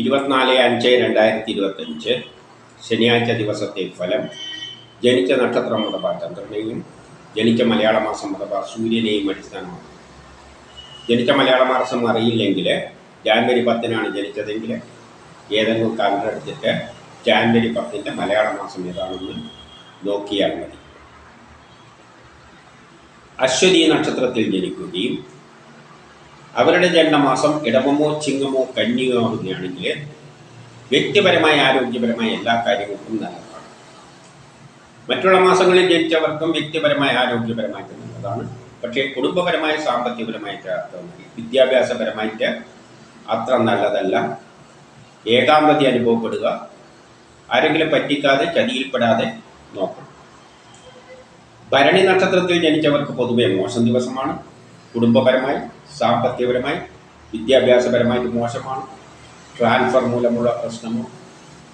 ഇരുപത്തിനാല് അഞ്ച് രണ്ടായിരത്തി ഇരുപത്തഞ്ച് ശനിയാഴ്ച ദിവസത്തെ ഫലം ജനിച്ച നക്ഷത്രം അഥവാ ചന്ദ്രനെയും ജനിച്ച മലയാള മാസം അഥവാ സൂര്യനെയും അടിസ്ഥാനമാക്കി. ജനിച്ച മലയാള മാസം അറിയില്ലെങ്കിൽ ജാനുവരി പത്തിനാണ് ജനിച്ചതെങ്കിൽ ഏതെങ്കിലും കാലം എടുത്തിട്ട് ജാനുവരി പത്തിന്റെ മലയാള മാസം ഏതാണെന്ന് നോക്കിയാൽ മതി. അശ്വതി നക്ഷത്രത്തിൽ ജനിക്കുകയും അവരുടെ ജന്മമാസം ഇടവമോ ചിങ്ങമോ കന്യകോ ആവുകയാണെങ്കിൽ വ്യക്തിപരമായ ആരോഗ്യപരമായ എല്ലാ കാര്യങ്ങൾക്കും നല്ലതാണ്. മറ്റുള്ള മാസങ്ങളിൽ ജനിച്ചവർക്കും വ്യക്തിപരമായ ആരോഗ്യപരമായിട്ട് നല്ലതാണ്. പക്ഷേ കുടുംബപരമായ സാമ്പത്തികപരമായിട്ട് വിദ്യാഭ്യാസപരമായിട്ട് അത്ര നല്ലതല്ല. ഏകാന്തത അനുഭവപ്പെടുക. ആരെങ്കിലും പറ്റിക്കാതെ ചതിയിൽപ്പെടാതെ നോക്കണം. ഭരണി നക്ഷത്രത്തിൽ ജനിച്ചവർക്ക് പൊതുവെ മോശം ദിവസമാണ്. കുടുംബപരമായി സാമ്പത്തികപരമായി വിദ്യാഭ്യാസപരമായിട്ട് മോശമാണ്. ട്രാൻസ്ഫർ മൂലമുള്ള പ്രശ്നമോ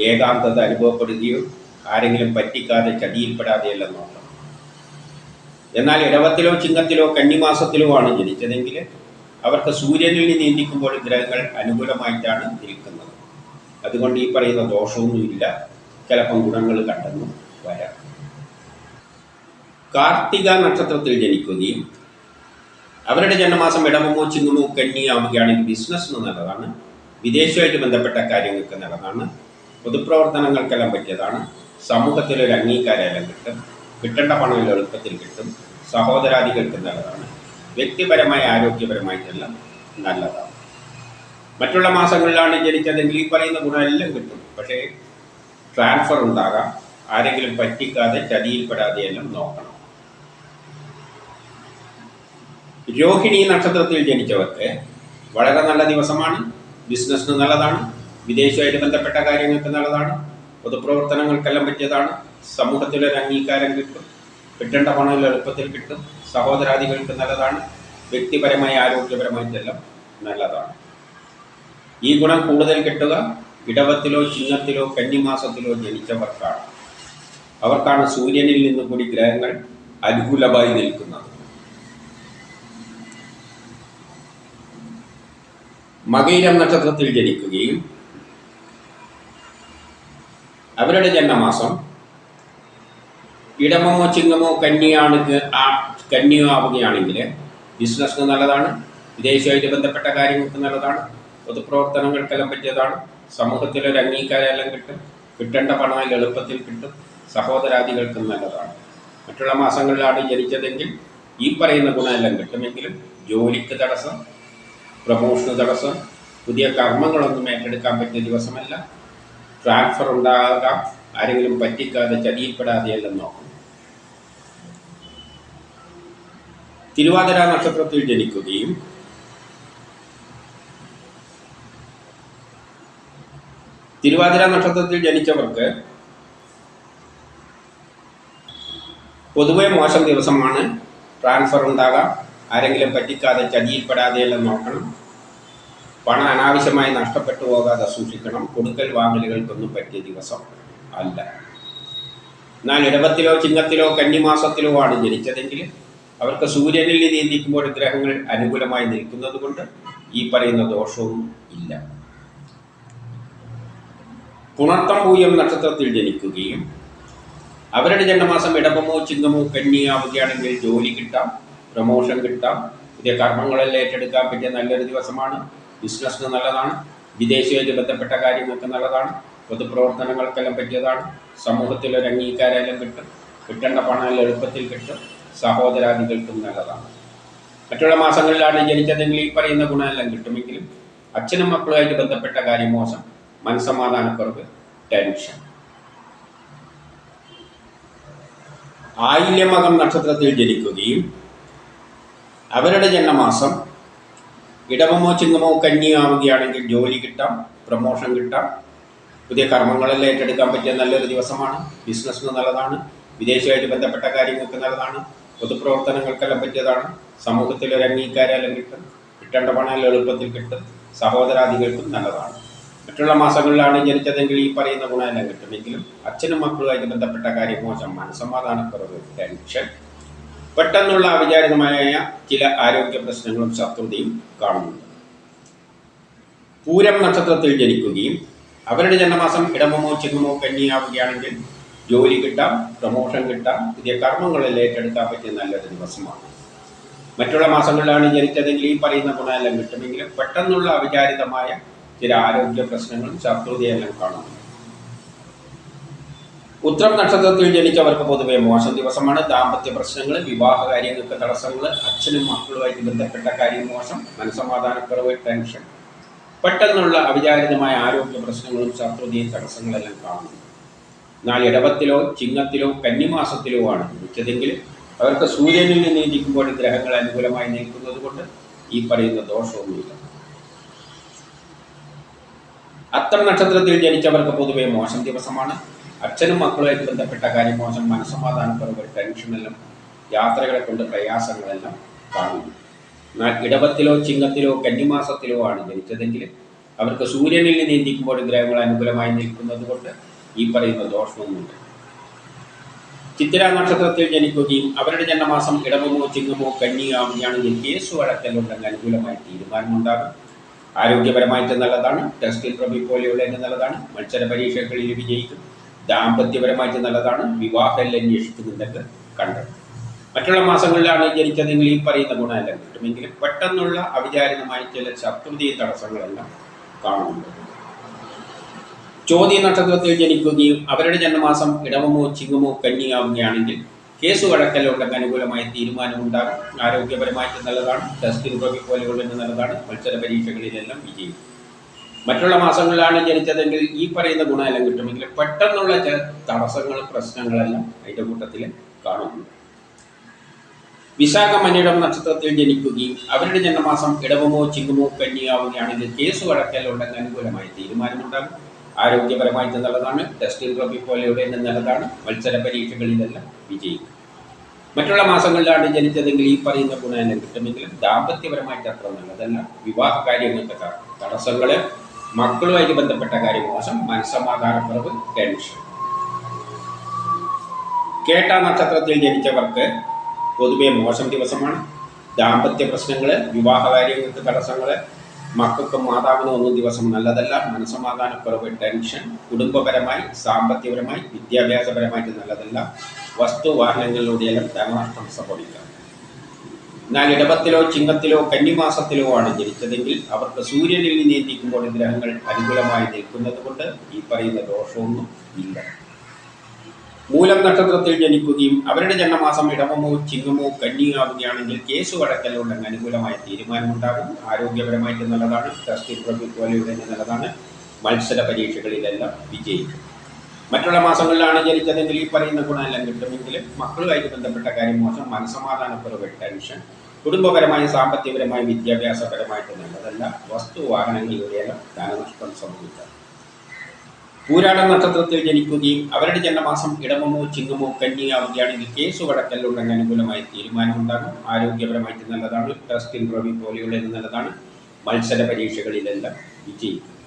ഏകാന്തത അനുഭവപ്പെടുകയോ ആരെങ്കിലും പറ്റിക്കാതെ ചതിയിൽപ്പെടാതെയെല്ലാം നോക്കണം എന്നാൽ ഇടവത്തിലോ ചിങ്ങത്തിലോ കന്നിമാസത്തിലോ ആണ് ജനിച്ചതെങ്കിൽ അവർക്ക് സൂര്യനിൽ നീന്തിക്കുമ്പോൾ ഗ്രഹങ്ങൾ അനുകൂലമായിട്ടാണ് നിൽക്കുന്നത് അതുകൊണ്ട് ഈ പറയുന്ന ദോഷമൊന്നുമില്ല. ചിലപ്പം ഗുണങ്ങൾ കണ്ടെന്നും വരാം. കാർത്തിക നക്ഷത്രത്തിൽ ജനിക്കുകയും അവരുടെ ജന്മമാസം ഇടമമോ ചിങ്ങമോ കന്നിയാവുകയാണെങ്കിൽ ബിസിനസ് നല്ലതാണ്. വിദേശമായിട്ട് ബന്ധപ്പെട്ട കാര്യങ്ങൾക്ക് നല്ലതാണ്. പൊതുപ്രവർത്തനങ്ങൾക്കെല്ലാം പറ്റിയതാണ്. സമൂഹത്തിലൊരു അംഗീകാരമെല്ലാം കിട്ടും. കിട്ടേണ്ട പണം എളുപ്പത്തിൽ കിട്ടും. സഹോദരാദികൾക്ക് നല്ലതാണ്. വ്യക്തിപരമായ ആരോഗ്യപരമായിട്ടെല്ലാം നല്ലതാണ്. മറ്റുള്ള മാസങ്ങളിലാണ് ജനിച്ചതെങ്കിൽ ഈ പറയുന്ന ഗുണമെല്ലാം കിട്ടും. പക്ഷേ ട്രാൻസ്ഫർ ഉണ്ടാകാം. ആരെങ്കിലും പറ്റിക്കാതെ ചതിയിൽപ്പെടാതെ എല്ലാം നോക്കണം. രോഹിണി നക്ഷത്രത്തിൽ ജനിച്ചവർക്ക് വളരെ നല്ല ദിവസമാണ്. ബിസിനസ്സിന് നല്ലതാണ്. വിദേശമായിട്ട് ബന്ധപ്പെട്ട കാര്യങ്ങൾക്ക് നല്ലതാണ്. പൊതുപ്രവർത്തനങ്ങൾക്കെല്ലാം പറ്റിയതാണ്. സമൂഹത്തിലൊരു അംഗീകാരം കിട്ടും. കിട്ടേണ്ട പണം എളുപ്പത്തിൽ കിട്ടും. സഹോദരാദികൾക്ക് നല്ലതാണ്. വ്യക്തിപരമായ ആരോഗ്യപരമായിട്ടെല്ലാം നല്ലതാണ്. ഈ ഗുണം കൂടുതൽ കിട്ടുക ഇടവത്തിലോ ചിഹ്നത്തിലോ കന്നിമാസത്തിലോ ജനിച്ചവർക്കാണ്. അവർക്കാണ് സൂര്യനിൽ നിന്ന് കൂടി ഗ്രഹങ്ങൾ അനുകൂലമായി നിൽക്കുന്നത്. മകയിരം നക്ഷത്രത്തിൽ ജനിക്കുകയും അവരുടെ ജന്മമാസം ഇടമോ ചിങ്ങമോ കന്നിയാണ് ആ കന്നിയോ ആവുകയാണെങ്കിൽ ബിസിനസ്സിന് നല്ലതാണ് വിദേശമായിട്ട് ബന്ധപ്പെട്ട കാര്യങ്ങൾക്ക് നല്ലതാണ് പൊതുപ്രവർത്തനങ്ങൾക്കെല്ലാം പറ്റിയതാണ് സമൂഹത്തിലൊരു അംഗീകാരമെല്ലാം കിട്ടും കിട്ടേണ്ട പണം എളുപ്പത്തിൽ കിട്ടും സഹോദരാദികൾക്കും നല്ലതാണ്. മറ്റുള്ള മാസങ്ങളിലാണ് ജനിച്ചതെങ്കിൽ ഈ പറയുന്ന ഗുണമെല്ലാം കിട്ടുമെങ്കിലും ജോലിക്ക് തടസ്സം പ്രമോഷന് തടസ്സം പുതിയ കർമ്മങ്ങളൊന്നും ഏറ്റെടുക്കാൻ പറ്റിയ ദിവസമല്ല. ട്രാൻസ്ഫർ ഉണ്ടാകാം ആരെങ്കിലും പറ്റിക്കാതെ ചതിയിൽപ്പെടാതെയെല്ലാം നോക്കണം തിരുവാതിര നക്ഷത്രത്തിൽ ജനിക്കുകയും തിരുവാതിര നക്ഷത്രത്തിൽ ജനിച്ചവർക്ക് പൊതുവെ മോശം ദിവസമാണ്. ട്രാൻസ്ഫർ ഉണ്ടാകാം. ആരെങ്കിലും പറ്റിക്കാതെ ചതിയിൽപ്പെടാതെയെല്ലാം നോക്കണം പണം അനാവശ്യമായി നഷ്ടപ്പെട്ടു പോകാതെ സൂക്ഷിക്കണം. കൊടുക്കൽ വാങ്ങലുകൾക്കൊന്നും പറ്റിയ ദിവസം അല്ല. എന്നാൽ ഇടവത്തിലോ ചിങ്ങത്തിലോ കന്നിമാസത്തിലോ ആണ് ജനിച്ചതെങ്കിൽ അവർക്ക് സൂര്യനിൽ നീന്തിക്കുമ്പോൾ ഗ്രഹങ്ങൾ അനുകൂലമായി നിൽക്കുന്നത് കൊണ്ട് ഈ പറയുന്ന ദോഷവും ഇല്ല. പുണർത്തം പൂയം നക്ഷത്രത്തിൽ ജനിക്കുകയും അവരുടെ ജന്മമാസം ഇടവമോ ചിങ്ങമോ കന്നിയാവുകയാണെങ്കിൽ ജോലി കിട്ടാം. പ്രമോഷൻ കിട്ടാം പുതിയ കർമ്മങ്ങളെല്ലാം ഏറ്റെടുക്കാം പറ്റിയ നല്ലൊരു ദിവസമാണ്. ബിസിനസ്സിന് നല്ലതാണ് വിദേശവുമായിട്ട് ബന്ധപ്പെട്ട കാര്യങ്ങൾക്ക് നല്ലതാണ് പൊതുപ്രവർത്തനങ്ങൾക്കെല്ലാം പറ്റിയതാണ് സമൂഹത്തിൽ ഒരു അംഗീകാരമെല്ലാം കിട്ടും കിട്ടേണ്ട പണം എളുപ്പത്തിൽ കിട്ടും സഹോദരാദികൾക്കും നല്ലതാണ്. മറ്റുള്ള മാസങ്ങളിലാണ് ജനിച്ചതെങ്കിൽ ഈ പറയുന്ന ഗുണമെല്ലാം കിട്ടുമെങ്കിലും അച്ഛനും മക്കളുമായിട്ട് ബന്ധപ്പെട്ട കാര്യം മോശം മനസ്സമാധാനക്കുറവ് ടെൻഷൻ ആയില്യമകം നക്ഷത്രത്തിൽ ജനിക്കുകയും അവരുടെ ജന്മമാസം ഇടവമോ ചിങ്ങമോ കന്നിയാവുകയാണെങ്കിൽ ജോലി കിട്ടാം പ്രമോഷൻ കിട്ടാം. പുതിയ കർമ്മങ്ങളെല്ലാം ഏറ്റെടുക്കാൻ പറ്റിയ നല്ലൊരു ദിവസമാണ്. ബിസിനസ്സിന് നല്ലതാണ്. വിദേശമായിട്ട് ബന്ധപ്പെട്ട കാര്യങ്ങൾക്ക് നല്ലതാണ്. പൊതുപ്രവർത്തനങ്ങൾക്കെല്ലാം പറ്റിയതാണ്. സമൂഹത്തിൽ ഒരു അംഗീകാരമെല്ലാം കിട്ടും. കിട്ടേണ്ട പണം എളുപ്പത്തിൽ കിട്ടും. സഹോദരാദികൾക്കും നല്ലതാണ്. മറ്റുള്ള മാസങ്ങളിലാണ് ജനിച്ചതെങ്കിൽ ഈ പറയുന്ന ഗുണമെല്ലാം കിട്ടുമെങ്കിലും അച്ഛനും മക്കളുമായിട്ട് ബന്ധപ്പെട്ട കാര്യം മോശം മനസ്സമാധാനക്കുറവ് ടെൻഷൻ പെട്ടെന്നുള്ള അവിചാരിതമായ ചില ആരോഗ്യ പ്രശ്നങ്ങളും ശത്രുതയും കാണുന്നുണ്ട്. പൂരം നക്ഷത്രത്തിൽ ജനിക്കുകയും അവരുടെ ജന്മമാസം ഇടമമോ ചിങ്ങമോ കന്നിയാവുകയാണെങ്കിൽ ജോലി കിട്ടാം പ്രമോഷൻ കിട്ടാം പുതിയ കർമ്മങ്ങളിൽ ഏറ്റെടുക്കാൻ പറ്റിയ നല്ലൊരു ദിവസമാണ്. മറ്റുള്ള മാസങ്ങളിലാണ് ജനിച്ചതെങ്കിൽ ഈ പറയുന്ന ഗുണമെല്ലാം കിട്ടുമെങ്കിലും പെട്ടെന്നുള്ള അവിചാരിതമായ ചില ആരോഗ്യ പ്രശ്നങ്ങളും ശത്രുതയെല്ലാം കാണുന്നു ഉത്രം നക്ഷത്രത്തിൽ ജനിച്ചവർക്ക് പൊതുവെ മോശം ദിവസമാണ്. ദാമ്പത്യ പ്രശ്നങ്ങൾ വിവാഹ കാര്യങ്ങൾക്ക് തടസ്സങ്ങൾ അച്ഛനും മക്കളുമായിട്ട് ബന്ധപ്പെട്ട കാര്യം മോശം മനസമാധാനക്കുറവ് ടെൻഷൻ പെട്ടെന്നുള്ള അവിചാരിതമായ ആരോഗ്യ പ്രശ്നങ്ങളും ശത്രുതയും തടസ്സങ്ങളെല്ലാം കാണുന്നു. എന്നാൽ ഇടവത്തിലോ ചിങ്ങത്തിലോ കന്നിമാസത്തിലോ ആണ് ജനിച്ചതെങ്കിൽ അവർക്ക് സൂര്യനിൽ നിന്ന് ഇരിക്കുമ്പോൾ ഗ്രഹങ്ങൾ അനുകൂലമായി നിൽക്കുന്നത് കൊണ്ട് ഈ പറയുന്ന ദോഷവുമില്ല അത്തം നക്ഷത്രത്തിൽ ജനിച്ചവർക്ക് പൊതുവെ മോശം ദിവസമാണ്. അച്ഛനും മക്കളുമായിട്ട് ബന്ധപ്പെട്ട കാര്യം മോശം മനസ്സമാധാനക്കുറവ് ടെൻഷനെല്ലാം യാത്രകളെ കൊണ്ട് പ്രയാസങ്ങളെല്ലാം കാണുന്നു. എന്നാൽ ഇടവത്തിലോ ചിങ്ങത്തിലോ കന്നിമാസത്തിലോ ആണ് ജനിച്ചതെങ്കിൽ അവർക്ക് സൂര്യനിൽ നീന്തിക്കുമ്പോൾ ഗ്രഹങ്ങൾ അനുകൂലമായി നിൽക്കുന്നത് കൊണ്ട് ഈ പറയുന്ന ദോഷമൊന്നുമില്ല. ചിത്തിര നക്ഷത്രത്തിൽ ജനിക്കുകയും അവരുടെ ജന്മമാസം ഇടവമോ ചിങ്ങമോ കന്നിയാവുകയാണെങ്കിൽ കേസ് വഴക്കലുണ്ടെങ്കിൽ അനുകൂലമായി തീരുമാനമുണ്ടാകും. ആരോഗ്യപരമായിട്ട് നല്ലതാണ് ടെസ്റ്റിൽ പ്രഭി പോലെയുള്ള നല്ലതാണ് മത്സര പരീക്ഷകളിൽ വിജയിക്കും. ദാമ്പത്യപരമായിട്ട് നല്ലതാണ്. വിവാഹം അന്വേഷിക്കുന്നുണ്ടെങ്കിൽ കണ്ടത് മറ്റുള്ള മാസങ്ങളിലാണ് നിങ്ങൾ ഈ പറയുന്ന ഗുണമെല്ലാം. കിട്ടുമെങ്കിലും പെട്ടെന്നുള്ള അവിചാരിതമായ ചില ശത്രുതയും തടസ്സങ്ങളെല്ലാം കാണുന്നുണ്ട്. ചോദ്യ നക്ഷത്രത്തിൽ ജനിക്കുകയും അവരുടെ ജന്മമാസം ഇടവമോ ചിങ്ങമോ കന്നിയാവുകയാണെങ്കിൽ കേസ് വഴക്കലുണ്ടെങ്കിൽ അനുകൂലമായ തീരുമാനം ഉണ്ടാകും ആരോഗ്യപരമായിട്ട് നല്ലതാണ്. ടെസ്റ്റ് പ്രവി പോലെയുള്ള നല്ലതാണ്. മത്സര പരീക്ഷകളിലെല്ലാം വിജയിക്കും മറ്റുള്ള മാസങ്ങളിലാണ് ജനിച്ചതെങ്കിൽ ഈ പറയുന്ന ഗുണമെല്ലാം കിട്ടുമെങ്കിൽ പെട്ടെന്നുള്ള ചില തടസ്സങ്ങൾ പ്രശ്നങ്ങളെല്ലാം അതിന്റെ കൂട്ടത്തിൽ കാണുന്നു. വിശാഖ മനിടം നക്ഷത്രത്തിൽ ജനിക്കുകയും അവരുടെ ജന്മമാസം ഇടവമോ ചിങ്ങമോ കന്നിയാവുകയാണെങ്കിൽ കേസ് വഴക്കലുണ്ടെങ്കിൽ അനുകൂലമായ തീരുമാനമുണ്ടാകും. ആരോഗ്യപരമായിട്ട് നല്ലതാണ്. ടെസ്റ്റിൽ പ്രവി പോലെയുടെ നല്ലതാണ്. മത്സര പരീക്ഷകളിലെല്ലാം വിജയിക്കും. മറ്റുള്ള മാസങ്ങളിലാണ് ജനിച്ചതെങ്കിൽ ഈ പറയുന്ന ഗുണമെല്ലാം കിട്ടുമെങ്കിലും ദാമ്പത്യപരമായിട്ട് അത്ര നല്ലതല്ല. വിവാഹ കാര്യങ്ങൾക്ക് തടസ്സങ്ങൾ മക്കളുമായിട്ട് ബന്ധപ്പെട്ട കാര്യം മോശം. മനസ്സമാധാനക്കുറവ് ടെൻഷൻ കേട്ട നക്ഷത്രത്തിൽ ജനിച്ചവർക്ക് പൊതുവെ മോശം ദിവസമാണ്. ദാമ്പത്യ പ്രശ്നങ്ങൾ വിവാഹകാര്യങ്ങൾക്ക് തടസ്സങ്ങൾ മക്കൾക്കും മാതാവിനും ഒന്നും ദിവസം നല്ലതല്ല. മനസ്സമാധാനക്കുറവ് ടെൻഷൻ കുടുംബപരമായി സാമ്പത്തികപരമായി വിദ്യാഭ്യാസപരമായിട്ട് നല്ലതല്ല. വസ്തു വാഹനങ്ങളിലൂടെയെല്ലാം ധനനഷ്ടം സംഭവിക്കാം. എന്നാൽ ഇടവത്തിലോ ചിങ്ങത്തിലോ കന്നിമാസത്തിലോ ആണ് ജനിച്ചതെങ്കിൽ അവർക്ക് സൂര്യനിൽ നീന്തിക്കുമ്പോൾ ഗ്രഹങ്ങൾ അനുകൂലമായി നിൽക്കുന്നത് കൊണ്ട് ഈ പറയുന്ന ദോഷമൊന്നും ഇല്ല. മൂലം നക്ഷത്രത്തിൽ ജനിക്കുകയും അവരുടെ ജന്മമാസം ഇടവമോ ചിങ്ങമോ കന്നിയാവുകയാണെങ്കിൽ കേസ് വഴക്കലുണ്ടെങ്കിൽ അനുകൂലമായ തീരുമാനമുണ്ടാകും. ആരോഗ്യപരമായിട്ട് നല്ലതാണ്. ടെസ്റ്റ് പ്രഭു പോലെയുടെ നല്ലതാണ്. മത്സര പരീക്ഷകളിലെല്ലാം വിജയിക്കും. മറ്റുള്ള മാസങ്ങളിലാണ് ജനിച്ചതെങ്കിൽ ഈ പറയുന്ന ഗുണമെല്ലാം കിട്ടുമെങ്കിലും മക്കളുമായിട്ട് ബന്ധപ്പെട്ട കാര്യം മോശം. മനസ്സമാധാനക്കുറവ് ടെൻഷൻ കുടുംബപരമായി സാമ്പത്തികപരമായി വിദ്യാഭ്യാസപരമായിട്ട് നല്ലതല്ല. വസ്തു വാഹനങ്ങളിലൂടെയെല്ലാം ധനനഷ്ടം സംഭവിക്കാം. പൂരാട നക്ഷത്രത്തിൽ ജനിക്കുകയും അവരുടെ ജന്മമാസം ഇടമമോ ചിങ്ങമോ കന്യാവുകയാണെങ്കിൽ കേസ് വടക്കല്ലുണ്ടെങ്കിൽ അനുകൂലമായ തീരുമാനമുണ്ടാകും. ആരോഗ്യപരമായിട്ട് നല്ലതാണ്. ടെസ്റ്റ് ഇന്റർവ്യൂ പോലെയുള്ളത് നല്ലതാണ്. മത്സര പരീക്ഷകളിലെല്ലാം വിജയിക്കും.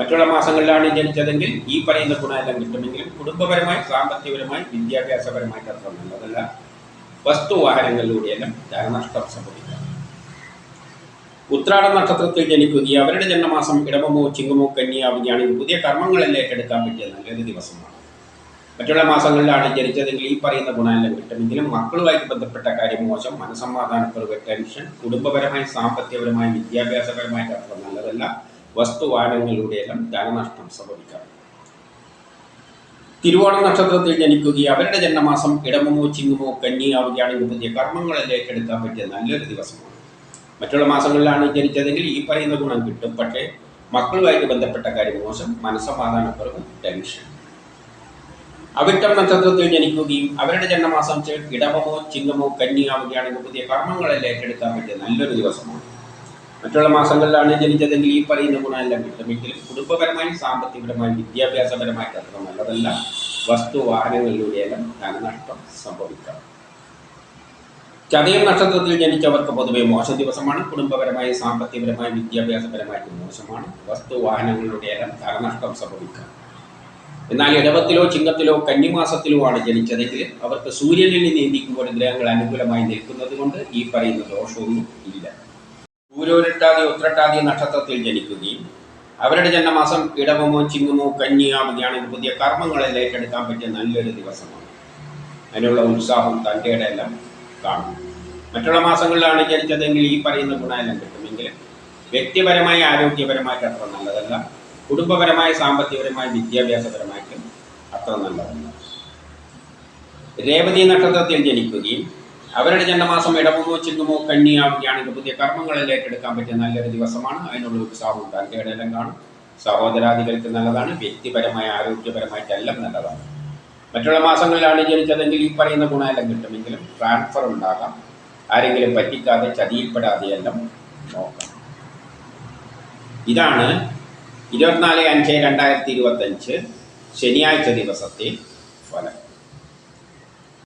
മറ്റുള്ള മാസങ്ങളിലാണ് ജനിച്ചതെങ്കിൽ ഈ പറയുന്ന ഗുണമെല്ലാം കിട്ടുമെങ്കിലും കുടുംബപരമായി സാമ്പത്തികപരമായി വിദ്യാഭ്യാസപരമായിട്ട് അത്ര നല്ലതല്ല. വസ്തു വാഹനങ്ങളിലൂടെയെല്ലാം ധനനഷ്ടം സംഭവിക്കാം ഉത്രാട നക്ഷത്രത്തിൽ ജനിക്കുകയും അവരുടെ ജന്മമാസം ഇടവമോ ചിങ്ങമോ കന്യാവുകയാണെങ്കിൽ പുതിയ കർമ്മങ്ങളെല്ലാം ഏറ്റെടുക്കാൻ പറ്റിയ നല്ലൊരു ദിവസമാണ്. മറ്റുള്ള മാസങ്ങളിലാണ് ജനിച്ചതെങ്കിൽ ഈ പറയുന്ന ഗുണമെല്ലാം കിട്ടുമെങ്കിലും മക്കളുമായി ബന്ധപ്പെട്ട കാര്യം മോശം മനസമാധാനക്കുറവ് ടെൻഷൻ കുടുംബപരമായി സാമ്പത്തികപരമായി വിദ്യാഭ്യാസപരമായിട്ട് അത്ര നല്ലതല്ല. വസ്തു വാഹനങ്ങളിലൂടെയെല്ലാം ധനനഷ്ടം സംഭവിക്കാം. തിരുവോണ നക്ഷത്രത്തിൽ ജനിക്കുകയും അവരുടെ ജന്മമാസം ഇടമമോ ചിങ്ങമോ കന്നിയാവുകയാണെങ്കിൽ പുതിയ കർമ്മങ്ങളിലേക്ക് എടുക്കാൻ പറ്റിയ നല്ലൊരു ദിവസമാണ്. മറ്റുള്ള മാസങ്ങളിലാണ് ജനിച്ചതെങ്കിൽ ഈ പറയുന്ന ഗുണം കിട്ടും. പക്ഷേ മക്കളുമായിട്ട് ബന്ധപ്പെട്ട കാര്യം മോശം മനസ്സമാധാനക്കുറവ് ടെൻഷൻ. അവിട്ടം നക്ഷത്രത്തിൽ ജനിക്കുകയും അവരുടെ ജന്മമാസം ഇടമോ ചിങ്ങമോ കന്നിയാവുകയാണെങ്കിൽ പുതിയ കർമ്മങ്ങളിലേക്ക് എടുക്കാൻ പറ്റിയ നല്ലൊരു ദിവസമാണ്. മറ്റുള്ള മാസങ്ങളിലാണ് ജനിച്ചതെങ്കിൽ ഈ പറയുന്ന ഗുണമെല്ലാം കിട്ടുമെങ്കിലും കുടുംബപരമായും സാമ്പത്തികപരമായും വിദ്യാഭ്യാസപരമായിട്ട് അത്ര നല്ലതല്ല. വസ്തു വാഹനങ്ങളിലൂടെയെല്ലാം ധനനഷ്ടം സംഭവിക്കാം. ചതയം നക്ഷത്രത്തിൽ ജനിച്ചവർക്ക് പൊതുവെ മോശം ദിവസമാണ്. കുടുംബപരമായി സാമ്പത്തികപരമായി വിദ്യാഭ്യാസപരമായിട്ട് മോശമാണ്. വസ്തു വാഹനങ്ങളിലൂടെയെല്ലാം ധനനഷ്ടം സംഭവിക്കാം. എന്നാൽ ഇടവത്തിലോ ചിങ്ങത്തിലോ കന്നിമാസത്തിലോ ആണ് ജനിച്ചതെങ്കിൽ അവർക്ക് സൂര്യനിൽ നീന്തിക്കുമ്പോൾ ഗ്രഹങ്ങൾ അനുകൂലമായി നിൽക്കുന്നത് കൊണ്ട് ഈ പറയുന്ന ദോഷമൊന്നും ഇല്ല. പൂരോരിട്ടാതി ഉത്രട്ടാതി നക്ഷത്രത്തിൽ ജനിക്കുകയും അവരുടെ ജന്മമാസം ഇടവമോ ചിങ്ങമോ കന്നിയാവുകയാണെങ്കിൽ പുതിയ കർമ്മങ്ങളെല്ലാം ഏറ്റെടുക്കാൻ പറ്റിയ നല്ലൊരു ദിവസമാണ്. അതിനുള്ള ഉത്സാഹം തന്റെ എല്ലാം കാണും. മറ്റുള്ള മാസങ്ങളിലാണ് ജനിച്ചതെങ്കിൽ ഈ പറയുന്ന ഗുണമെല്ലാം കിട്ടുമെങ്കിൽ വ്യക്തിപരമായി ആരോഗ്യപരമായിട്ട് അത്ര നല്ലതല്ല. കുടുംബപരമായി സാമ്പത്തികപരമായി വിദ്യാഭ്യാസപരമായിട്ടും അത്ര നല്ലതല്ല. രേവതി നക്ഷത്രത്തിൽ ജനിക്കുകയും അവരുടെ ജന്മമാസം ഇടമോ ചിങ്ങമോ കണ്ണിയാവുകയാണെങ്കിൽ പുതിയ കർമ്മങ്ങളിൽ ഏറ്റെടുക്കാൻ പറ്റിയ നല്ലൊരു ദിവസമാണ്. അതിനുള്ള ഉത്സാഹവും എല്ലാം കാണും. സഹോദരാദികൾക്ക് നല്ലതാണ്. വ്യക്തിപരമായ ആരോഗ്യപരമായിട്ടെല്ലാം നല്ലതാണ്. മറ്റുള്ള മാസങ്ങളിലാണ് ജനിച്ചതെങ്കിൽ ഈ പറയുന്ന ഗുണമെല്ലാം കിട്ടുമെങ്കിലും ട്രാൻസ്ഫർ ഉണ്ടാകാം. ആരെങ്കിലും പറ്റിക്കാതെ ചതിയിൽപ്പെടാതെ എല്ലാം നോക്കാം. ഇതാണ് ഇരുപത്തിനാല് അഞ്ച് രണ്ടായിരത്തി ഇരുപത്തഞ്ച് ശനിയാഴ്ച ദിവസത്തെ ഫലം.